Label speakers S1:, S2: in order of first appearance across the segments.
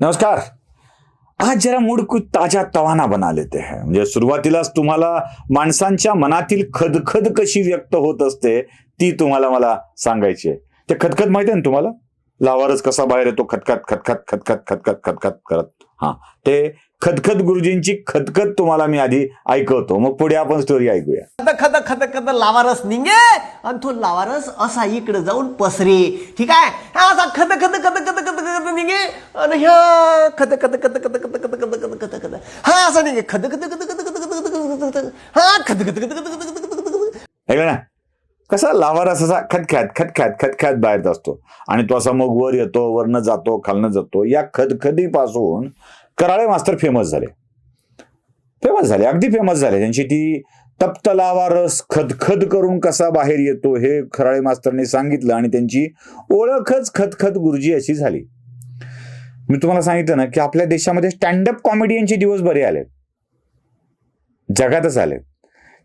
S1: नमस्कार. आज जरा मूड कुछ ताजा तवाना बना लेते हैं. म्हणजे सुरुवातीलाच तुम्हाला माणसांच्या मनातील खदखद कशी व्यक्त होत असते ती तुम्हाला मला सांगायची आहे. ते खदखद माहिती आहे ना तुम्हाला? लावारच कसा बाहेर येतो खतखत खतखत खतखत खतखत खतखत करत. हा. ते खतखत गुरुजींची खतखत तुम्हाला मी आधी ऐकवतो. मग पुढे आपण स्टोरी ऐकूया.
S2: खद खद खद खद लावारस निघे आणि तो लावारस असा इकडे जाऊन पसरे ठीक आहे हा असा खद खत खत खत खत खत निघे आणि ह्या खद खत खत खत खत खत खत खत खत खत हा असा निघे खत खत खत खत खत खत खत खत हा खत खत खत खत खत खत
S1: खत ना कसा लावारस असा खतख्यात खतख्यात खतख्यात बाहेर असतो आणि तो असा मग वर येतो वरनं जातो खालनं जातो या खदखदीपासून कराळे मास्तर फेमस झाले फेमस झाले अगदी फेमस झाले त्यांची ती तप्त लावारस खदखद करून कसा बाहेर येतो हे खराळे मास्तरने सांगितलं आणि त्यांची ओळखच खतखत गुरुजी अशी झाली. मी तुम्हाला सांगितलं ना की आपल्या देशामध्ये स्टँडअप कॉमेडियनचे दिवस बरे आले जगातच आले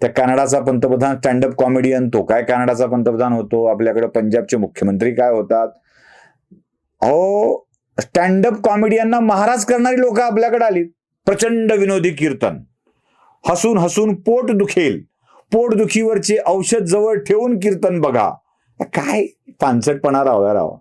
S1: त्या कॅनडाचा पंतप्रधान स्टँडअप कॉमेडियन तो काय कॅनडाचा पंतप्रधान होतो? आपल्याकडे पंजाबचे मुख्यमंत्री काय होतात? अहो स्टँडअप कॉमेडियनना महाराज करणारी लोक आपल्याकडे आली प्रचंड विनोदी कीर्तन. हसून हसून पोट दुखेल. पोटदुखीवरचे औषध जवळ ठेवून कीर्तन बघा. काय पानसटपणा राहावा राव.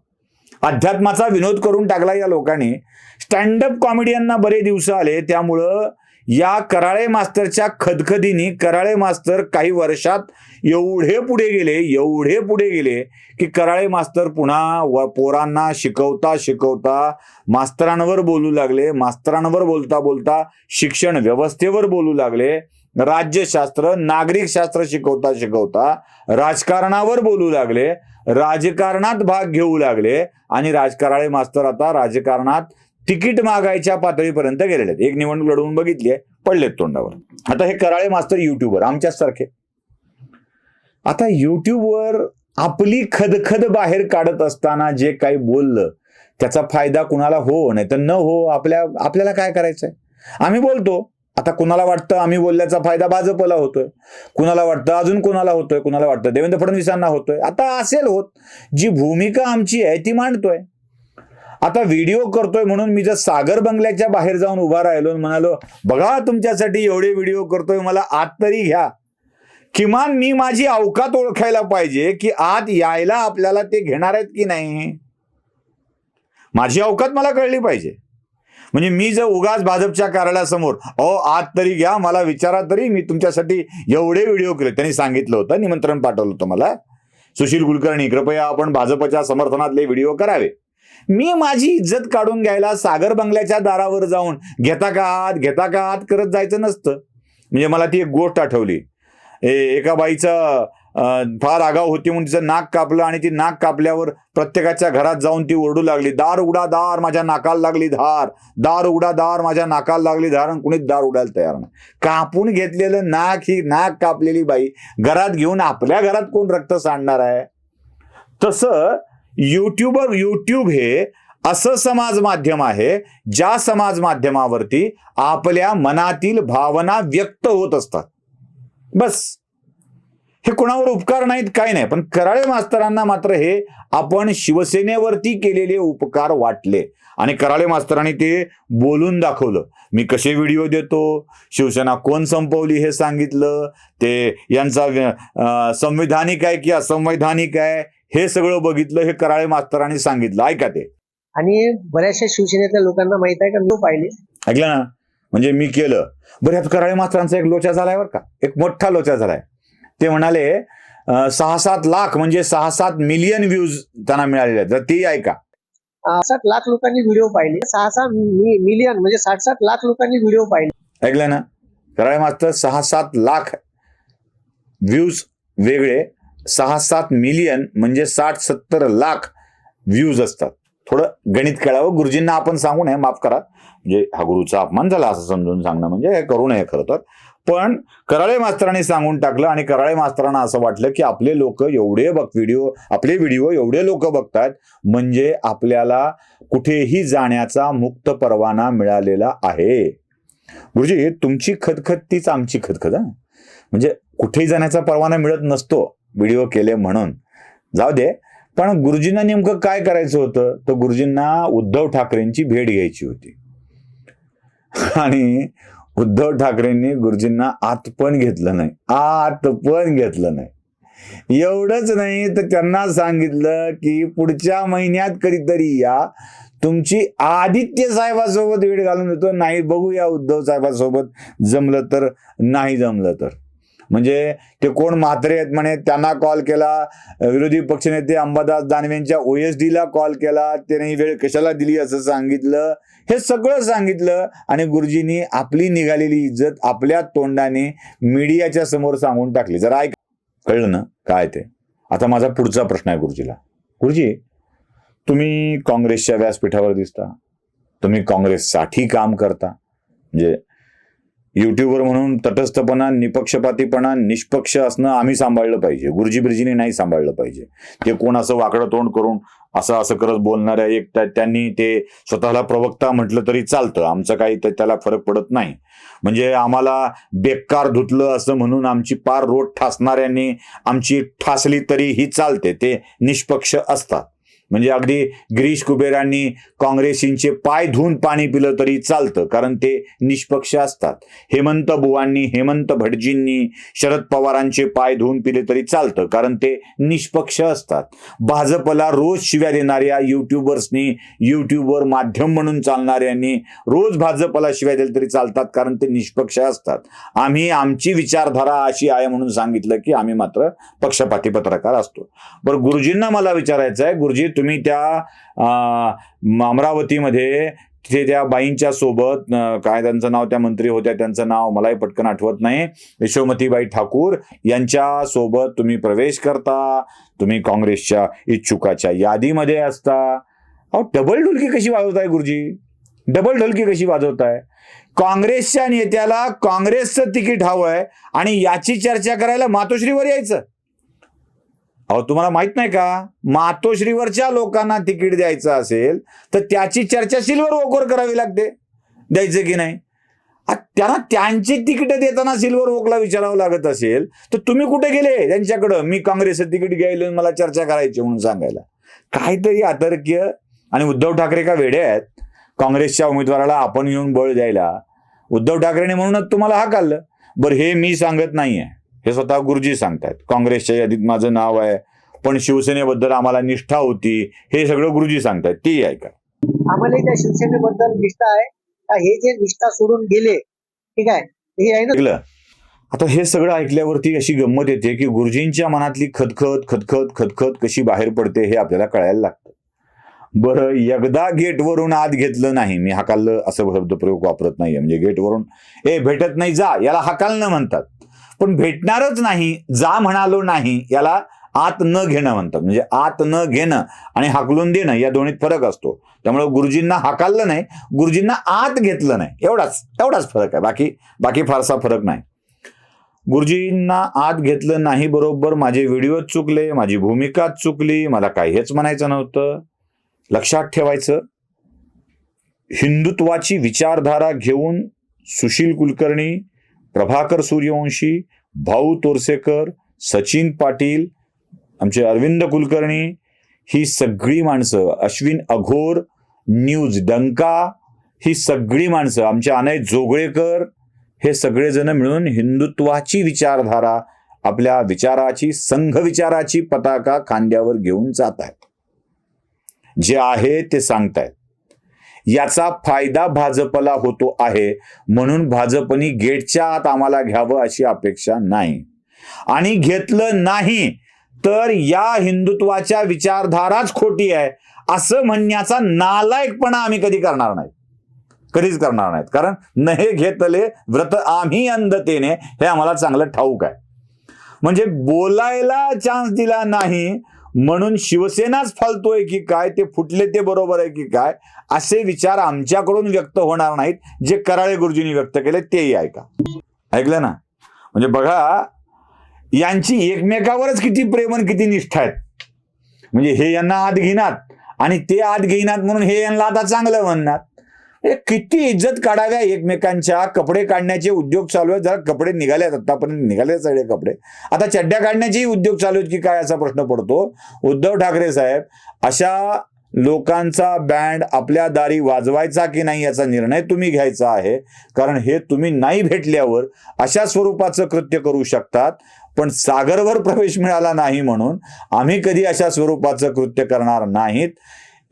S1: अध्यात्माचा विनोद करून टाकला या लोकांनी. स्टँडअप कॉमेडियनना बरे दिवस आले त्यामुळं या कराळे मास्तरच्या खदखदीने कराळे मास्तर काही वर्षात एवढे पुढे गेले एवढे पुढे गेले की कराळे मास्तर पुन्हा व पोरांना शिकवता शिकवता मास्तरांवर बोलू लागले. मास्तरांवर बोलता बोलता शिक्षण व्यवस्थेवर बोलू लागले. राज्यशास्त्र नागरिक शास्त्र शिकवता शिकवता राजकारणावर बोलू लागले. राजकारणात भाग घेऊ लागले आणि राजकाराळे मास्तर आता राजकारणात तिकीट मागायच्या पातळीपर्यंत गेलेले आहेत. एक निवडणूक लढवून बघितली आहे पडलेत तोंडावर. आता हे कराळे मास्तर युट्यूबवर आमच्याच सारखे. आता युट्यूबवर आपली खदखद बाहेर काढत असताना जे काही बोललं त्याचा फायदा कुणाला हो नाही तर न हो आपल्या आपल्याला काय करायचंय? आम्ही बोलतो. आता कुणाला वाटतं आम्ही बोलल्याचा फायदा भाजपला होतोय? कुणाला वाटतं अजून कुणाला होतोय? कुणाला वाटतं देवेंद्र फडणवीसांना होतोय? आता असेल होत. जी भूमिका आमची आहे ती मांडतोय. आता व्हिडिओ करतोय म्हणून मी जर सागर बंगल्याच्या बाहेर जाऊन उभा राहिलो म्हणालो बघा तुमच्यासाठी एवढे व्हिडिओ करतोय मला आत तरी घ्या. किमान मी माझी अवकात ओळखायला पाहिजे की आत यायला आपल्याला ते घेणार आहेत की नाही. माझी अवकात मला कळली पाहिजे. म्हणजे मी जर उगाच भाजपच्या कार्यालयासमोर अहो आत तरी घ्या मला विचारा तरी मी तुमच्यासाठी एवढे व्हिडिओ केले. त्यांनी सांगितलं होतं निमंत्रण पाठवलं होतं मला. सुशील कुलकर्णी कृपया आपण भाजपच्या समर्थनातले व्हिडिओ करावे. मी माझी इज्जत काढून घ्यायला सागर बंगल्याच्या दारावर जाऊन घेता का आत घेता का आत करत जायचं नसतं. म्हणजे मला ती एक गोष्ट आठवली. ए एका बाईचं फार आगाव होती म्हणून तिचं नाक कापलं आणि ती नाक कापल्यावर प्रत्येकाच्या घरात जाऊन ती ओरडू लागली. दार उघडा दार माझ्या नाकाला लागली धार. दार उघडा दार माझ्या नाकाला लागली धार आणि कुणीच दार उडायला तयार नाही. कापून घेतलेलं नाक ही नाक कापलेली बाई घरात घेऊन आपल्या घरात कोण रक्त सांडणार आहे? तसं यूट्यूबर यूट्यूब हे असं समाज माध्यम आहे ज्या समाज माध्यमावरती आपल्या मनातील भावना व्यक्त होत असतात. बस. हे कोणावर उपकार नाहीत काय नाही. पण कराळे मास्तरांना मात्र हे आपण शिवसेनेवरती केलेले उपकार वाटले. आणि कराळे मास्तरांनी ते बोलून दाखवलं. मी कसे व्हिडिओ देतो? शिवसेना कोण संपवली हे सांगितलं? ते यांचा संविधानिक आहे की असंवैधानिक आहे? हे सगळं बघितलं हे कराळे मास्तरांनी सांगितलं. ऐका ते.
S3: आणि बऱ्याचशा शिवसेनेतल्या लोकांना माहीत आहे का? मी पाहिले.
S1: ऐकलं ना? म्हणजे मी केलं. ह्यात कराळे मास्तरांचा एक लोचा झालाय बरं का? एक मोठा लोचा झालाय. ते म्हणाले सहा सात लाख म्हणजे सहा सात मिलियन व्ह्यूज त्यांना मिळालेले आहेत. तर ती ऐका.
S3: साठ लाख लोकांनी व्हिडिओ पाहिले. सहा सहा मि- मिलियन म्हणजे साठ साठ लाख लोकांनी व्हिडिओ पाहिले.
S1: ऐकलं ना? कराळे मास्तर सहा सात लाख व्ह्यूज वेगळे. सहा सात मिलियन म्हणजे साठ सत्तर लाख व्ह्यूज असतात. थोडं गणित कळावं गुरुजींना आपण सांगू नये माफ करा. म्हणजे हा गुरुचा अपमान झाला असं समजून सांगणं म्हणजे हे करू नये खरं तर. पण कराळे मास्तरांनी सांगून टाकलं आणि कराळे मास्तरांना असं वाटलं की आपले लोक एवढे बघ व्हिडिओ आपले व्हिडिओ एवढे लोक बघतात म्हणजे आपल्याला कुठेही जाण्याचा मुक्त परवाना मिळालेला आहे. गुरुजी तुमची खतखत तीच आमची खतखत म्हणजे कुठेही जाण्याचा परवाना मिळत नसतो. व्हिडिओ केले म्हणून. जाऊ दे पण गुरुजींना नेमकं काय करायचं होतं? तर गुरुजींना उद्धव ठाकरेंची भेट घ्यायची होती. आणि उद्धव ठाकरेंनी गुरुजींना आत पण घेतलं नाही. आत पण घेतलं नाही. एवढंच नाही तर त्यांना सांगितलं की पुढच्या महिन्यात कधीतरी या. तुमची आदित्य साहेबासोबत वेळ घालून देतो नाही बघूया उद्धव साहेबासोबत जमलं तर नाही जमलं तर. म्हणजे ते कोण म्हात्रे आहेत म्हणे त्यांना कॉल केला. विरोधी पक्षनेते अंबादास दानवेंच्या ओ एस ला कॉल केला. त्याने वेळ कशाला दिली असं सांगितलं? हे सगळं सांगितलं आणि गुरुजींनी आपली निघालेली इज्जत आपल्या तोंडाने मीडियाच्या समोर सांगून टाकली. जरा ऐक. कळलं ना? काय ते? आता माझा पुढचा प्रश्न आहे गुरुजीला. गुरुजी तुम्ही काँग्रेसच्या व्यासपीठावर दिसता. तुम्ही काँग्रेससाठी काम करता. म्हणजे युट्यूबर म्हणून तटस्थपणा निपक्षपातीपणा निष्पक्ष असणं आम्ही सांभाळलं पाहिजे. गुरुजी बिरजीने नाही सांभाळलं पाहिजे. ते कोण असं वाकडं तोंड करून असं असं करत बोलणाऱ्या एक त्या- त्यांनी ते स्वतःला प्रवक्ता म्हटलं तरी चालतं. आमचं काही त्याला फरक पडत नाही. म्हणजे आम्हाला बेकार धुतलं असं म्हणून आमची पार रोड ठासणाऱ्यांनी आमची ठासली तरी ही चालते. ते निष्पक्ष असतात. म्हणजे अगदी गिरीश कुबेरांनी काँग्रेसींचे पाय धुवून पाणी पिलं तरी चालतं कारण ते निष्पक्ष असतात. हेमंत बुवांनी हेमंत भटजींनी शरद पवारांचे पाय धुवून पिले तरी चालतं कारण ते निष्पक्ष असतात. भाजपला रोज शिव्या देणाऱ्या युट्यूबर्सनी युट्यूबवर माध्यम म्हणून चालणाऱ्यांनी रोज भाजपला शिव्या दिल्या तरी चालतात कारण ते निष्पक्ष असतात. आम्ही आमची विचारधारा अशी आहे म्हणून सांगितलं की आम्ही मात्र पक्षपाती पत्रकार असतो. बरं गुरुजींना मला विचारायचं आहे गुरुजी तुम्ही त्या अमरावतीमध्ये तिथे त्या बाईंच्या सोबत काय त्यांचं नाव त्या मंत्री होत्या त्यांचं नाव मलाही पटकन आठवत नाही. यशोमतीबाई ठाकूर यांच्या सोबत तुम्ही प्रवेश करता. तुम्ही काँग्रेसच्या इच्छुकाच्या यादीमध्ये असता. अहो डबल ढोलकी कशी वाजवताय गुरुजी? डबल ढोलकी कशी वाजवताय? काँग्रेसच्या नेत्याला काँग्रेसचं तिकीट हवंय आणि याची चर्चा करायला मातोश्रीवर यायचं. अहो तुम्हाला माहीत नाही का? मातोश्रीवरच्या लोकांना तिकीट द्यायचं असेल तर त्याची चर्चा सिल्वर वॉकवर करावी लागते. द्यायचं की नाही? त्यांना त्यांची तिकीट देताना सिल्वर वॉकला विचारावं लागत असेल तर तुम्ही कुठे गेले त्यांच्याकडं? मी काँग्रेसचं तिकीट घ्यायला मला चर्चा करायची म्हणून सांगायला. काहीतरी आतर्क्य आणि उद्धव ठाकरे का वेडे आहेत? काँग्रेसच्या उमेदवाराला आपण येऊन बळ द्यायला. उद्धव ठाकरेने म्हणूनच तुम्हाला हा हाकाललं बरं हे मी सांगत नाहीये. हे स्वतः गुरुजी सांगतायत. काँग्रेसच्या यादीत माझं नाव आहे पण शिवसेनेबद्दल आम्हाला निष्ठा होती हे सगळं गुरुजी सांगतायत. ती ऐका.
S3: आम्हाला त्या शिवसेनेबद्दल निष्ठा आहे. हे जे निष्ठा सोडून गेले ठीक आहे हे आहे ना?
S1: ऐकलं? आता हे सगळं ऐकल्यावरती अशी गंमत येते की गुरुजींच्या मनातली खतखत खतखत खतखत कशी बाहेर पडते हे आपल्याला कळायला लागतं. बरं एकदा गेटवरून आत घेतलं नाही मी हकाललं असं शब्दप्रयोग वापरत नाहीये. म्हणजे गेटवरून ए भेटत नाही जा याला हकालणं म्हणतात. पण भेटणारच नाही जा म्हणालो नाही याला आत न घेणं म्हणतात. म्हणजे आत न घेणं आणि हाकलून देणं या दोन्हीत फरक असतो. त्यामुळे गुरुजींना हाकाललं नाही गुरुजींना आत घेतलं नाही. एवढाच एवढाच फरक आहे. बाकी बाकी फारसा फरक नाही. गुरुजींना आत घेतलं नाही बरोबर माझे व्हिडिओ चुकले माझी भूमिकाच चुकली मला काही हेच म्हणायचं नव्हतं. लक्षात ठेवायचं हिंदुत्वाची विचारधारा घेऊन सुशील कुलकर्णी प्रभाकर सूर्यवंशी भाऊ तोरसेकर सचिन पाटील आमचे अरविंद कुलकर्णी ही सगळी माणसं अश्विन अघोर न्यूज डंका ही सगळी माणसं आमचे अनय जोगळेकर हे सगळेजण मिळून हिंदुत्वाची विचारधारा आपल्या विचाराची संघ विचाराची पताका खांद्यावर घेऊन जात आहेत. जे आहे ते सांगतायत. याचा फायदा भाजपला होतो आहे. म्हणून भाजपनी गेटच्या आत आम्हाला घ्यावं अशी अपेक्षा नाही. आणि घेतलं नाही तर या हिंदुत्वाच्या विचारधाराच खोटी आहे. असं म्हणण्याचा नालायकपणा आम्ही कधी करणार नाही. कधीच करणार नाहीत. कारण न हे घेतले व्रत आम्ही अंधतेने हे आम्हाला चांगलं ठाऊक आहे. म्हणजे बोलायला चान्स दिला नाही म्हणून शिवसेनाच फालतोय की काय? ते फुटले ते बरोबर आहे की काय? असे विचार आमच्याकडून व्यक्त होणार नाहीत. जे कराळे गुरुजींनी व्यक्त केले तेही ऐका. ऐकलं ना? म्हणजे बघा यांची एकमेकावरच किती प्रेम आणि किती निष्ठा आहेत. म्हणजे हे यांना आत घेणार आणि ते आत घेणार म्हणून हे यांना आता चांगलं म्हणणार. हे किती इज्जत काढाव्या एकमेकांच्या? कपडे काढण्याचे उद्योग चालू आहेत. जरा कपडे निघालेत आतापर्यंत निघाले सगळे कपडे. आता चड्ड्या काढण्याचेही उद्योग चालू आहेत की काय असा प्रश्न पडतो? उद्धव ठाकरे साहेब अशा लोकांचा बँड आपल्या दारी वाजवायचा की नाही याचा निर्णय तुम्ही घ्यायचा आहे. कारण हे तुम्ही नाही भेटल्यावर अशा स्वरूपाचं कृत्य करू शकतात. पण सागरवर प्रवेश मिळाला नाही म्हणून आम्ही कधी अशा स्वरूपाचं कृत्य करणार नाहीत.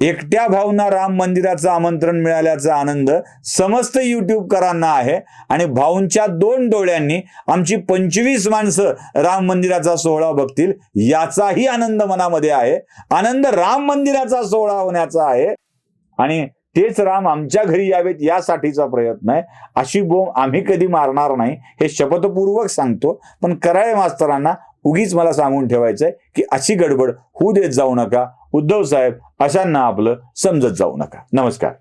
S1: एकट्या भाऊंना राम मंदिराचं आमंत्रण मिळाल्याचा आनंद समस्त युट्यूबकरांना आहे. आणि भाऊंच्या दोन डोळ्यांनी आमची पंचवीस माणसं राम मंदिराचा सोहळा बघतील याचाही आनंद मनामध्ये आहे. आनंद राम मंदिराचा सोहळा होण्याचा आहे. आणि तेच राम आमच्या घरी यावेत यासाठीचा प्रयत्न आहे. अशी बोंब आम्ही कधी मारणार नाही हे शपथपूर्वक सांगतो. पण कराळे मास्तरांना उगीच मला सांगून ठेवायचंय की अशी गडबड होऊ देत जाऊ नका. उद्धव साहेब अशांना आपलं समजत जाऊ नका. नमस्कार.